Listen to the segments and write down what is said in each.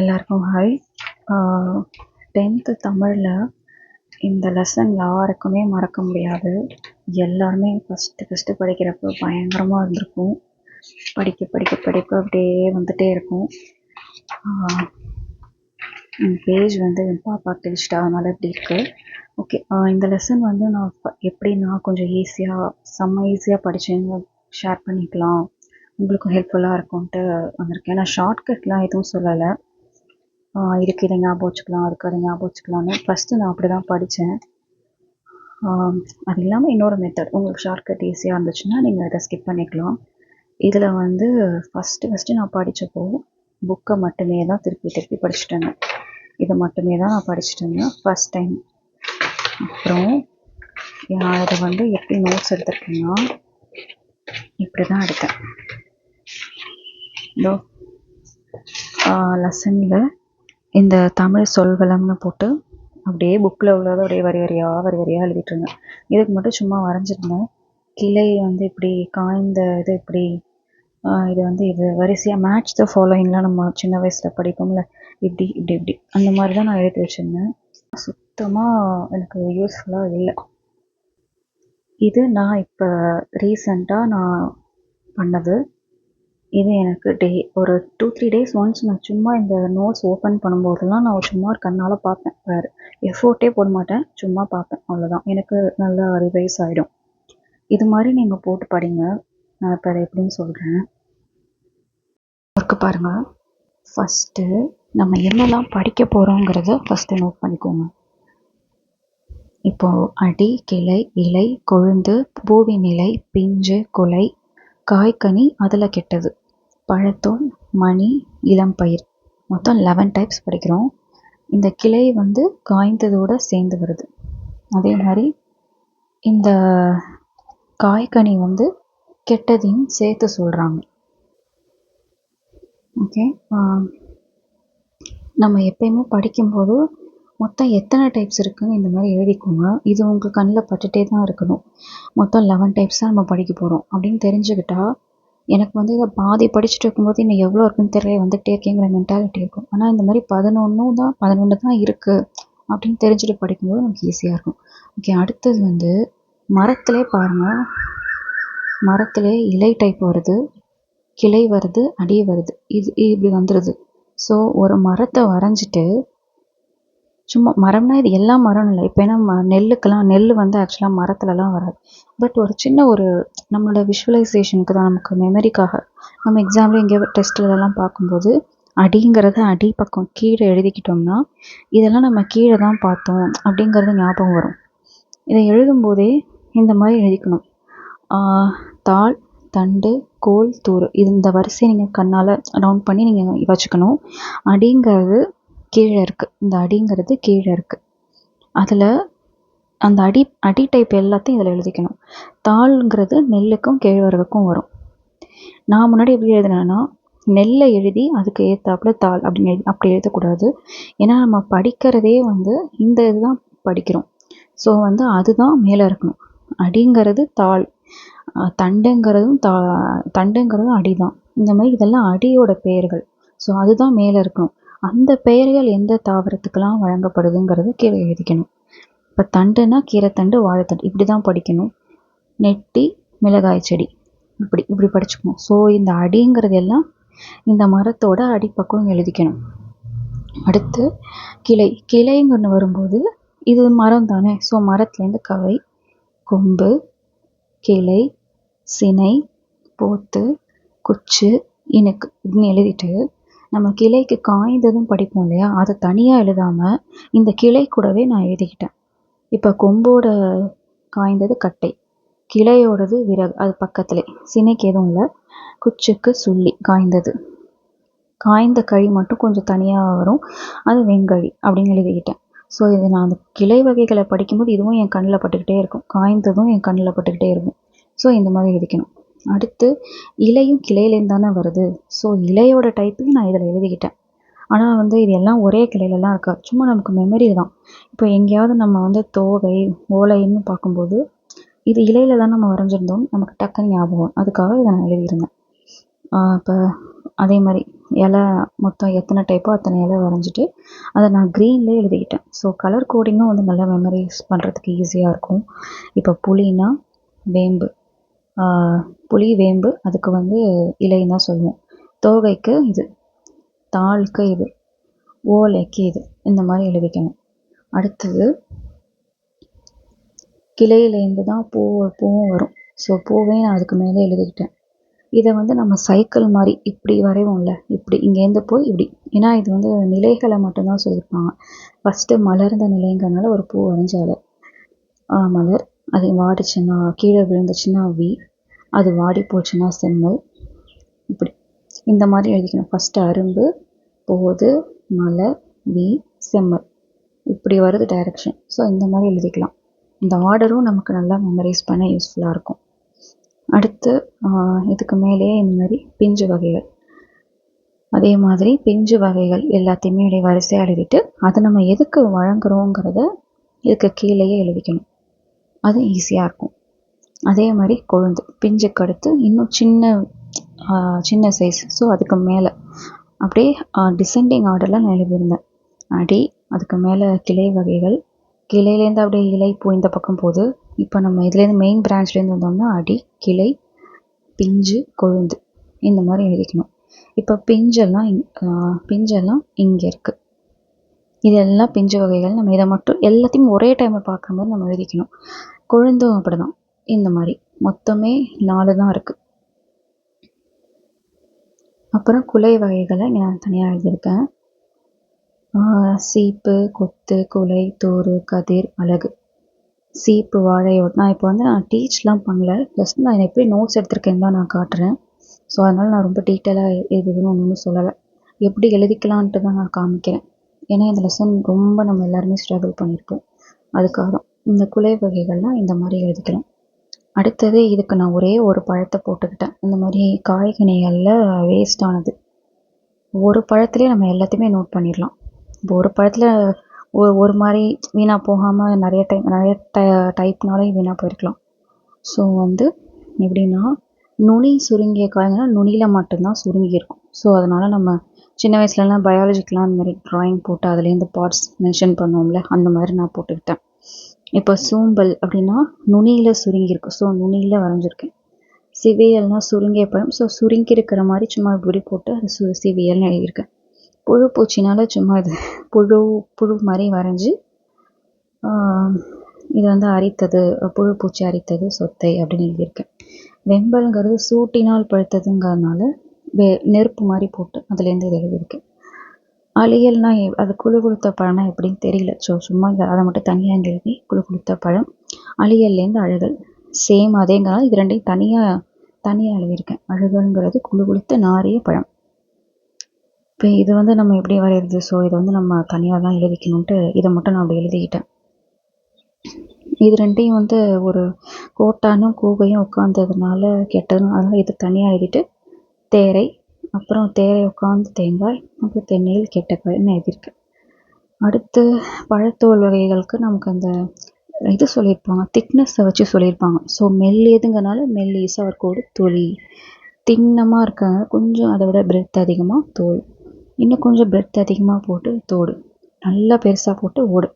எல்லாருக்கும் hi tenth தமிழில் இந்த லெசன் யாருக்குமே மறக்க முடியாது. எல்லாருமே ஃபஸ்ட்டு ஃபஸ்ட்டு படிக்கிறப்போ பயங்கரமாக இருந்திருக்கும். படிக்க படிக்க படிக்க அப்படியே வந்துகிட்டே இருக்கும். பேஜ் வந்து என் பாப்பா கிழிச்சிட்டா அதனால் இப்படி இருக்குது ஓகே இந்த லெசன் வந்து நான் எப்படி நான் கொஞ்சம் ஈஸியாக செம்ம ஈஸியாக படித்தேன்னு ஷேர் பண்ணிக்கலாம். உங்களுக்கும் ஹெல்ப்ஃபுல்லாக இருக்கும்ன்ட்டு வந்திருக்கேன். நான் ஷார்ட்கட்லாம் எதுவும் சொல்லலை. இதுக்கு இதை ஞாபகம் வச்சுக்கலாம் அதுக்கு அதை ஞாபகம் வச்சுக்கலான்னு ஃபஸ்ட்டு நான் அப்படி தான் படித்தேன் அது இல்லாமல் இன்னொரு மெத்தட் உங்களுக்கு ஷார்ட்கட் ஈஸியாக இருந்துச்சுன்னா நீங்கள் இதை ஸ்கிப் பண்ணிக்கலாம். இதில் வந்து ஃபஸ்ட்டு ஃபஸ்ட்டு நான் படித்தப்போ புக்கை மட்டுமே தான் திருப்பி திருப்பி படிச்சுட்டேங்க இதை மட்டுமே தான் நான் படிச்சுட்டேங்க ஃபஸ்ட் டைம் அப்புறம் நான் இதை வந்து எப்படி நோட்ஸ் எடுத்துருக்கேன்னா இப்படி தான் எடுத்தேன். இதோ லெசனில் இந்த தமிழ் சொல்வளம்னு போட்டு அப்படியே புக்கில் உள்ளதை அப்படியே வரி வரியாக வரி வரியாக எழுதிட்டுருந்தேன். இதுக்கு மட்டும் சும்மா வரைஞ்சிருந்தேன். கிளை வந்து இப்படி காய்ந்த இது இப்படி இது வந்து இது வரிசையாக மேட்ச் த ஃபாலோயிங்லாம் நம்ம சின்ன வயசில் படிப்போம்ல. இப்படி இப்படி இப்படி. அந்த மாதிரி தான் நான் எழுதி வச்சுருந்தேன். சுத்தமாக எனக்கு யூஸ்ஃபுல்லாக இல்லை. இது நான் இப்போ ரீசண்டாக நான் பண்ணது. இது எனக்கு டே ஒரு டூ த்ரீ டேஸ் ஒன்ஸ் நான் சும்மா இந்த நோட்ஸ் ஓப்பன் பண்ணும்போதெல்லாம் நான் சும்மா ஒரு கண்ணால் பார்ப்பேன். வேறு எஃபோர்ட்டே போட மாட்டேன். சும்மா பார்ப்பேன். அவ்வளோதான் எனக்கு நல்லா ரிவைஸ் ஆகிடும் இது மாதிரி நீங்கள் போட்டு படிங்க. நான் இப்போ அதை எப்படின்னு சொல்கிறேன் ஒர்க்கு பாருங்கள் ஃபஸ்ட்டு நம்ம என்னெல்லாம் படிக்க போகிறோங்கிறத ஃபஸ்ட்டு நோட் பண்ணிக்கோங்க. இப்போது அடி கிளை இலை கொழுந்து பூவி நிலை பிஞ்சு கொலை காய்கனி அதில் கெட்டது. பழத்தோல் மணி இளம்பயிர் மொத்தம் லெவன் டைப்ஸ் படிக்கிறோம். இந்த கிளை வந்து காய்ந்ததோடு சேர்ந்து வருது. அதே மாதிரி இந்த காய்கனி வந்து கெட்டதையும் சேர்த்து சொல்கிறாங்க ஓகே நம்ம எப்பயுமே படிக்கும்போது மொத்தம் எத்தனை டைப்ஸ் இருக்குதுன்னு இந்த மாதிரி எழுதிக்கோங்க. இது உங்கள் கண்ணில் பட்டுகிட்டே தான் இருக்கணும். மொத்தம் லெவன் டைப்ஸ் தான் நம்ம படிக்க போகிறோம் அப்படின்னு தெரிஞ்சுக்கிட்டா எனக்கு வந்து இதை பாதி படிச்சுட்டு இருக்கும்போது இன்னும் எவ்வளோ இருக்குன்னு தெரியல வந்துகிட்டே இருக்கேங்கிற மென்டாலிட்டி இருக்கும். ஆனால் இந்த மாதிரி பதினொன்றும் தான் பதினொன்று தான் இருக்குது அப்படின்னு தெரிஞ்சுட்டு படிக்கும்போது நமக்கு ஈஸியாக இருக்கும். ஓகே அடுத்தது வந்து மரத்திலே பாருங்கள் மரத்திலே இலை டைப் வருது கிளை வருது அடி வருது. இது இப்படி வந்துடுது ஸோ ஒரு மரத்தை வரைஞ்சிட்டு சும்மா மரம்னா இது எல்லா மரம்னு இல்லை. இப்போ ஏன்னா நெல்லுக்கெல்லாம் நெல் வந்து ஆக்சுவலாக மரத்துலலாம் வராது. பட் ஒரு சின்ன ஒரு நம்மளோட விஷுவலைசேஷனுக்கு தான் நமக்கு மெமரிக்காக நம்ம எக்ஸாம்பிள் எங்கேயோ டெஸ்ட்லலாம் பார்க்கும்போது அடிங்கிறத அடி பக்கம் கீழே எழுதிக்கிட்டோம்னா இதெல்லாம் நம்ம கீழே தான் பார்த்தோம் அப்படிங்கிறது ஞாபகம் வரும். இதை எழுதும்போதே இந்த மாதிரி எழுதிக்கணும். தாள் தண்டு கோல் தூர் இது இந்த வரிசையை நீங்கள் கண்ணால் ரவுண்ட் பண்ணி நீங்கள் வச்சுக்கணும். அடிங்கிறது கீழே இருக்குது இந்த அடிங்கிறது கீழே இருக்குது அதில் அந்த அடி அடி டைப் எல்லாத்தையும் இதில் எழுதிக்கணும். தாள்ங்கிறது நெல்லுக்கும் கேழ்வரகுக்கும் வரும். நான் முன்னாடி எப்படி எழுதினேன்னா நெல்லை எழுதி அதுக்கு ஏற்றாப்புல தாள் அப்படின்னு எழுதி அப்படி எழுதக்கூடாது. ஏன்னா நம்ம படிக்கிறதே வந்து இந்த இதுதான் படிக்கிறோம். ஸோ வந்து அதுதான் மேலே இருக்கணும். அடிங்கிறது தாள். தண்டுங்கிறதும் தா தண்டுங்கிறதும் அடி தான் இந்த மாதிரி இதெல்லாம் அடியோட பெயர்கள். ஸோ அதுதான் மேலே இருக்கணும். அந்த பெயர்கள் எந்த தாவரத்துக்கெல்லாம் வழங்கப்படுதுங்கிறத கீழே எழுதிக்கணும். இப்போ தண்டுன்னா கீரைத்தண்டு வாழைத்தண்டு இப்படி தான் படிக்கணும். நெட்டி மிளகாய் செடி இப்படி இப்படி படிச்சுக்கணும். ஸோ இந்த அடிங்கிறது எல்லாம் இந்த மரத்தோட அடிப்பக்கம் எழுதிக்கணும். அடுத்து கிளை. கிளைங்கன்னு வரும்போது இது மரம் தானே ஸோ மரத்துலேருந்து கவை கொம்பு கிளை சினை போத்து குச்சு இனுக்கு இப்படின்னு எழுதிட்டு நம்ம கிளைக்கு காய்ந்ததும் படிப்போம் இல்லையா? அதை தனியாக எழுதாமல் இந்த கிளை கூடவே நான் எழுதிக்கிட்டேன். இப்போ கொம்போட காய்ந்தது கட்டை கிளையோடது விறகு அது பக்கத்தில். சினைக்கு எதுவும் இல்லை. குச்சுக்கு சுள்ளி காய்ந்தது. காய்ந்த கழி மட்டும் கொஞ்சம் தனியாக வரும். அது வெங்கழி அப்படின்னு எழுதிக்கிட்டேன். ஸோ இது நான் அந்த கிளை வகைகளை படிக்கும்போது இதுவும் என் கண்ணில் பட்டுக்கிட்டே இருக்கும். காய்ந்ததும் என் கண்ணில் பட்டுக்கிட்டே இருக்கும். ஸோ இந்த மாதிரி எழுதிக்கணும். அடுத்து இலையும் கிளையிலேருந்து தானே வருது. ஸோ இலையோட டைப்பையும் நான் இதில் எழுதிக்கிட்டேன். ஆனால் வந்து இது எல்லாம் ஒரே கிளையிலலாம் இருக்காது சும்மா நமக்கு மெமரி தான். இப்போ எங்கேயாவது நம்ம வந்து தோகை ஓலைன்னு பார்க்கும்போது இது இலையில தான் நம்ம வரைஞ்சிருந்தோம். நமக்கு டக்குன்னு ஞாபகம் அதுக்காக இதை நான் எழுதியிருந்தேன். இப்போ அதே மாதிரி இலை மொத்தம் எத்தனை டைப்போ அத்தனை இலை வரைஞ்சிட்டு அதை நான் க்ரீன்லேயே எழுதிக்கிட்டேன். ஸோ கலர் கோடிங்கும் வந்து நல்லா மெமரைஸ் பண்ணுறதுக்கு ஈஸியாக இருக்கும். இப்போ புளினா வேம்பு. புளி வேம்பு அதுக்கு வந்து இலைன்னு தான் சொல்லுவோம். தோகைக்கு இது தாளுக்கு இது ஓலைக்கு இது இந்த மாதிரி எழுதிக்கணும் அடுத்தது கிளையிலேருந்து தான் பூ பூவும் வரும். ஸோ பூவே நான் அதுக்கு மேலே எழுதிக்கிட்டேன். இதை வந்து நம்ம சைக்கிள் மாதிரி இப்படி வரைவோம்ல இப்படி இங்கேருந்து போய் இப்படி. ஏன்னா இது வந்து நிலைகளை மட்டும்தான் சொல்லியிருப்பாங்க. ஃபஸ்ட்டு மலர்ந்த நிலைங்கிறனால ஒரு பூ வரைஞ்சால. மலர் அது வாடிச்சுன்னா கீழே விழுந்துச்சுன்னா வி. அது வாடி போச்சுன்னா செம்மல். இப்படி. இந்த மாதிரி எழுதிக்கணும். ஃபஸ்ட்டு அரும்பு போது மலை வி செம்மல். இப்படி வருது டைரக்ஷன் ஸோ இந்த மாதிரி எழுதிக்கலாம். இந்த ஆர்டரும் நமக்கு நல்லா மெமரைஸ் பண்ண யூஸ்ஃபுல்லாக இருக்கும். அடுத்து இதுக்கு மேலேயே இந்த மாதிரி பிஞ்சு வகைகள். அதே மாதிரி பிஞ்சு வகைகள் எல்லாத்தையுமே அப்படியே வரிசையாக எழுதிட்டு அதை நம்ம எதுக்கு வழங்குறோங்கிறத இதுக்கு கீழேயே எழுதிக்கணும். அது ஈஸியாக இருக்கும். அதே மாதிரி கொழுந்து பிஞ்சுக்கு அடுத்து இன்னும் சின்ன சின்ன சைஸ் ஸோ அதுக்கு மேலே. அப்படியே டிசெண்டிங் ஆர்டரில் நான் எழுதியிருந்தேன். அடி அதுக்கு மேலே கிளை வகைகள். கிளையிலேருந்து அப்படியே இலை பூ இந்த பக்கம் போகுது. இப்போ நம்ம இதுலேருந்து மெயின் பிரான்ச்லேருந்து வந்தோம்னா அடி கிளை பிஞ்சு கொழுந்து. இந்த மாதிரி எழுதிக்கணும். இப்போ பிஞ்செல்லாம் இங் பிஞ்செல்லாம் இங்கே இருக்குது இதெல்லாம் பிஞ்சு வகைகள். நம்ம இதை மட்டும் எல்லாத்தையும் ஒரே டைமில் பார்க்குற மாதிரி நம்ம எழுதிக்கணும். கொழுந்தும் அப்படி தான் இந்த மாதிரி. மொத்தமே நாலு தான் இருக்குது அப்புறம் குலை வகைகளை நான் தனியாக எழுதியிருக்கேன். சீப்பு கொத்து குலை தோறு கதிர் அழகு. சீப்பு வாழையோடு நான் இப்போ வந்து நான் டீச்லாம் பண்ணல. ஜஸ்ட் நான் எப்படி நோட்ஸ் எடுத்திருக்கேன்னு தான் நான் காட்டுறேன். ஸோ அதனால் நான் ரொம்ப டீட்டெயிலாக எதுவும் ஒன்றும் சொல்லலை. எப்படி எழுதிக்கலான்ட்டு தான் நான் காமிக்கிறேன். ஏன்னா இந்த லெசன் ரொம்ப நம்ம எல்லாருமே ஸ்ட்ரகிள் பண்ணியிருக்கோம் அதுக்காக இந்த குலை வகைகள்லாம் இந்த மாதிரி எழுதிக்கலாம். அடுத்தது இதுக்கு நான் ஒரே ஒரு பழத்தை போட்டுக்கிட்டேன். இந்த மாதிரி காய்கனிகளில் வேஸ்ட் ஆனது. ஒரு பழத்துலேயே நம்ம எல்லாத்தையுமே நோட் பண்ணிடலாம். இப்போ ஒரு பழத்தில் ஒரு ஒரு மாதிரி வீணாக போகாமல் நிறைய டைம் நிறைய ட டைப்னாலையும் வீணாக போயிருக்கலாம். ஸோ வந்து எப்படின்னா நுனி சுருங்கிய காய்கறினா நுனியில் மட்டும்தான் சுருங்கி இருக்கும். ஸோ அதனால் நம்ம சின்ன வயசுலலாம் பயாலஜிக்கெலாம் அந்த மாதிரி ட்ராயிங் போட்டு அதுலேருந்து பார்ட்ஸ் மென்ஷன் பண்ணுவோம்ல அந்த மாதிரி நான் போட்டுக்கிட்டேன். இப்போ சூம்பல் அப்படின்னா நுனியில் சுருங்கியிருக்கும் ஸோ நுனியில் வரைஞ்சிருக்கேன் சிவியல்னால் சுருங்கிய பழம். ஸோ சுருங்கி இருக்கிற மாதிரி சும்மா இப்படி போட்டு அது சு சிவியல்னு எழுதியிருக்கேன் புழு பூச்சினால் சும்மா இது புழு புழு மாதிரி வரைஞ்சி இது வந்து அரித்தது புழு பூச்சி அரித்தது சொத்தை அப்படின்னு எழுதியிருக்கேன் வெம்பல்ங்கிறது சூட்டினால் பழுத்ததுங்கிறதுனால வெ நெருப்பு மாதிரி போட்டு அதுலேருந்து இது எழுதியிருக்கேன் அழியல்னா எ- அது குழு குளுத்த பழம்னா எப்படின்னு தெரியல. ஸோ சும்மா இங்க அதை மட்டும் தனியாக எழுதி குழு குளுத்த பழம். அழியல்லேருந்து அழுகல். சேம் அதேங்கிறனால இது ரெண்டையும் தனியாக தனியாக எழுதியிருக்கேன். அழுகல்ங்கிறது குழு குளுத்த நாரிய பழம். இப்போ இது வந்து நம்ம எப்படி வரைகிறது ஸோ இதை வந்து நம்ம தனியாக தான் எழுதிக்கணுன்ட்டு இதை மட்டும் நான் அப்படி எழுதிக்கிட்டேன். இது ரெண்டையும் வந்து ஒரு கோட்டானும் கூகையும் உட்காந்ததுனால கெட்டதும் அதனால் இது தனியாக எழுதிட்டு தேரை அப்புறம் தேரை உட்காந்து தேங்காய் அப்புறம் தென்னையில் கெட்ட காய்னு எழுதியிருக்கேன் அடுத்து பழத்தோல் வகைகளுக்கு நமக்கு அந்த இது சொல்லியிருப்பாங்க திக்னஸை வச்சு சொல்லியிருப்பாங்க. ஸோ மெல்லியதுங்கிறனால மெல்லிசா ஒரு கோடு தொலி திண்ணமாக இருக்காங்க கொஞ்சம் அதை விட பிரெத் அதிகமாக தோல். இன்னும் கொஞ்சம் பிரெத் அதிகமாக போட்டு தோடு. நல்லா பெருசாக போட்டு ஓடு.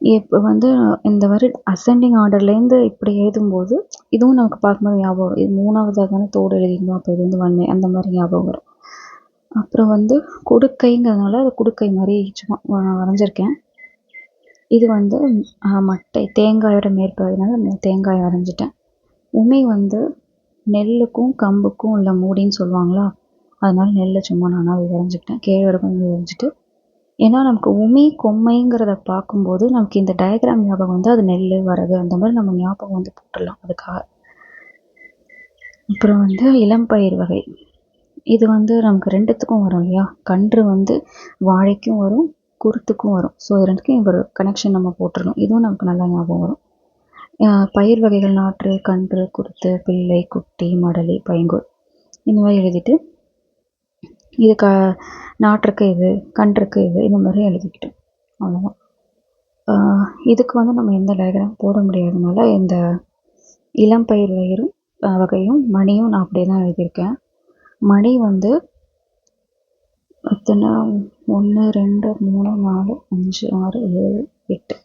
இப்போ வந்து இந்த மாதிரி அசெண்டிங் ஆர்டர்லேருந்து இப்படி எழுதும்போது இதுவும் நமக்கு பார்க்கும்போது ஞாபகம் வரும். இது மூணாவதாக தானே தோடு எழுதியிருந்தோம். அப்போ இது வந்து வன்மை அந்த மாதிரி ஞாபகம் வரும். அப்புறம் வந்து குடுக்கைங்கிறதுனால அது குடுக்கை மாதிரி சும்மா வரைஞ்சிருக்கேன். இது வந்து மட்டை தேங்காயோட மேற்பகுதினால தேங்காய் வரைஞ்சிட்டேன். உமி வந்து நெல்லுக்கும் கம்புக்கும் உள்ள மூடின்னு சொல்லுவாங்களா? அதனால நெல்லை சும்மா நானாக வரைஞ்சிக்கிட்டேன். கேழ்வரகு வரைஞ்சிட்டு ஏன்னா நமக்கு உமி கொம்மைங்கிறத பார்க்கும்போது நமக்கு இந்த டயக்ராம் ஞாபகம் வந்து அது நெல் வரகு அந்த மாதிரி நம்ம ஞாபகம் வந்து போட்டுடலாம். அதுக்காக. அப்புறம் வந்து இளம்பயிர் வகை. இது வந்து நமக்கு ரெண்டுத்துக்கும் வரும் இல்லையா? கன்று வந்து வாழைக்கும் வரும் குருத்துக்கும் வரும். ஸோ இது ரெண்டுக்கும் ஒரு கனெக்ஷன் நம்ம போட்டுடணும். இதுவும் நமக்கு நல்லா ஞாபகம் வரும். பயிர் வகைகள் நாற்று கன்று குருத்து பிள்ளை குட்டி மடலி பைங்கூழ் இந்த மாதிரி எழுதிட்டு இது க நாட்டிற்கு இது கன்றுக்கு இது இந்த மாதிரி எழுதிக்கிட்டோம் அவ்வளோதான் இதுக்கு வந்து நம்ம எந்த டயக்ராம் போட முடியாதனால இந்த இளம்பயிர் வயிறும் வகையும் மணியும் நான் அப்படியே தான் எழுதியிருக்கேன். மணி வந்து எத்தனை? ஒன்று ரெண்டு மூணு நாலு அஞ்சு ஆறு ஏழு எட்டு.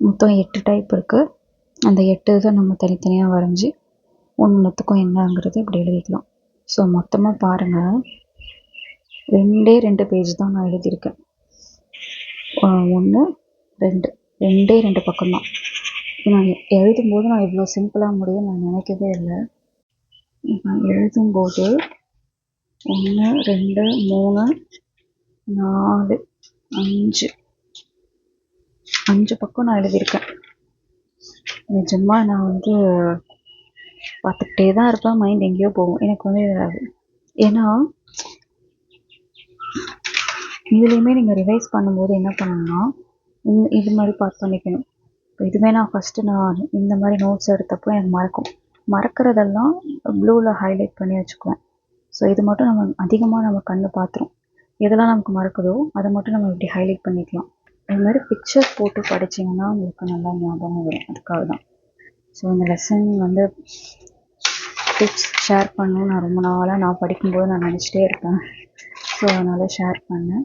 மொத்தம் எட்டு டைப் இருக்குது அந்த எட்டு இதை நம்ம தனித்தனியாக வரைஞ்சி ஒன்றுத்துக்கும் என்னங்கிறது இப்படி எழுதிக்கலாம். ஸோ மொத்தமாக பாருங்கள் ரெண்டே ரெண்டு பேஜ் தான் நான் எழுதியிருக்கேன். ஒன்று ரெண்டு. ரெண்டே ரெண்டு பக்கம்தான். நான் எழுதும்போது நான் இவ்வளோ சிம்பிளாக முடியும் நான் நினைக்கவே இல்லை. நான் எழுதும்போது ஒன்று ரெண்டு மூணு நாலு அஞ்சு. அஞ்சு பக்கம் நான் எழுதியிருக்கேன். நிஜமாக நான் வந்து பார்த்துக்கிட்டே தான் இருப்பேன். மைண்ட் எங்கேயோ போகும். எனக்கு வந்து ஏன்னா இதுலேயுமே நீங்கள் ரிவைஸ் பண்ணும்போது என்ன பண்ணணும்னா இந்த இது மாதிரி பார்த்து பண்ணிக்கணும். இப்போ இதுவே நான் ஃபஸ்ட்டு நான் இந்த மாதிரி நோட்ஸ் எடுத்தப்போ எனக்கு மறக்கும். மறக்கிறதெல்லாம் ப்ளூவில் ஹைலைட் பண்ணி வச்சுக்குவேன். ஸோ இது மட்டும் நம்ம அதிகமாக நம்ம கண்ணு பார்த்துரும் எதெல்லாம் நமக்கு மறக்குதோ அதை மட்டும் நம்ம இப்படி ஹைலைட் பண்ணிக்கலாம். அது மாதிரி பிக்சர் போட்டு படிச்சிங்கன்னா உங்களுக்கு நல்லா ஞாபகம் வரும். அதுக்காக தான். ஸோ இந்த லெசன் வந்து டிப்ஸ் ஷேர் பண்ணணும் நான் ரொம்ப நாளாக நான் படிக்கும்போது நான் நினச்சிட்டே இருப்பேன். ஸோ அதனால் ஷேர் பண்ணேன்.